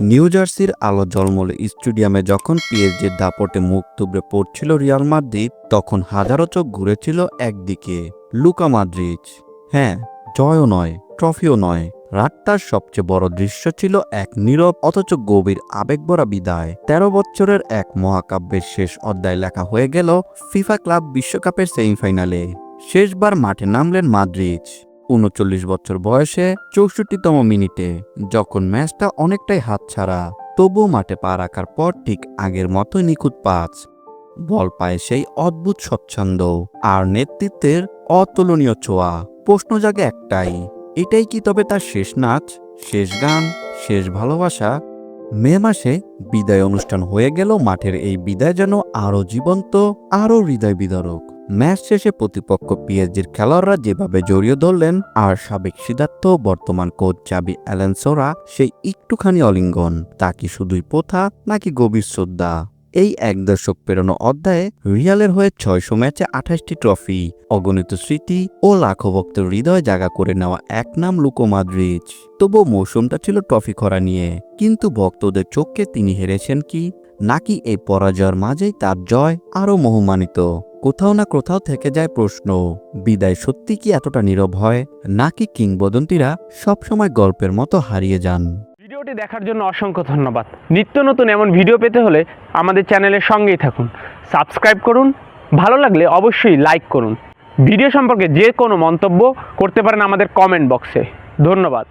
New জার্সির আলো জলমল স্টেডিয়ামে যখন পিএসজির দাপটে মুখ তুবড়ে পড়ছিল রিয়াল মাদ্রিদ, তখন হাজারো চোখ ঘুরেছিল একদিকে। লুকা মাদ্রিজ হ্যাঁ জয়ও নয়, ট্রফিও নয়। রাতটার সবচেয়ে বড় দৃশ্য ছিল এক নীরব, অথচ গভীর আবেগভরা বিদায়। তেরো বছরের এক মহাকাব্যের শেষ অধ্যায় লেখা হয়ে গেল, ফিফা ক্লাব বিশ্বকাপের সেমিফাইনালে। শেষবার মাঠে নামলেন মাদ্রিজ উনচল্লিশ বছর বয়সে চৌষট্টিতম মিনিটে, যখন ম্যাচটা অনেকটাই হাতছাড়া, তবুও মাঠে পা রাখার পর ঠিক আগের মতো নিখুঁত পাঁচ বল পায় সেই অদ্ভুত স্বচ্ছন্দ আর নেতৃত্বের অতুলনীয় ছোঁয়া। প্রশ্ন জাগে একটাই, এটাই কি তবে তার শেষ নাচ, শেষ গান, শেষ ভালোবাসা? মে মাসে বিদায় অনুষ্ঠান হয়ে গেল মাঠের এই বিদায় যেন আরও জীবন্ত, আরও হৃদয় বিদারক ম্যাচ শেষে প্রতিপক্ষ পিএসজির খেলোয়াড়রা যেভাবে জড়িয়ে ধরলেন, আর সাবেক সিদ্ধার্থ, বর্তমান কোচ চাবি অ্যালেন্সোরা সেই একটুখানি অলিঙ্গন, তা কি শুধুই প্রথা, নাকি গভীর শ্রদ্ধা? এই এক দশক পেরোনো অধ্যায়ে রিয়ালের হয়ে ছয়শো ম্যাচে আঠাশটি ট্রফি, অগণিত স্মৃতি ও লাখো ভক্তের হৃদয় জাগা করে নেওয়া এক নাম লুকো মাদ্রিজ তবুও মৌসুমটা ছিল ট্রফি খরা নিয়ে, কিন্তু ভক্তদের চোখকে তিনি হেরেছেন কি? নাকি এই পরাজয়ের মাঝেই তার জয় আরও মোহমানিত? কোথাও না কোথাও থেকে যায় প্রশ্ন, বিদায় সত্যি কি এতটা নীরব হয়? নাকি কিংবদন্তিরা সবসময় গল্পের মতো হারিয়ে যান? ভিডিওটি দেখার জন্য অসংখ্য ধন্যবাদ। নিত্য নতুন এমন ভিডিও পেতে হলে আমাদের চ্যানেলের সঙ্গেই থাকুন। সাবস্ক্রাইব করুন, ভালো লাগলে অবশ্যই লাইক করুন। ভিডিও সম্পর্কে যে কোনো মন্তব্য করতে পারেন আমাদের কমেন্ট বক্সে। ধন্যবাদ।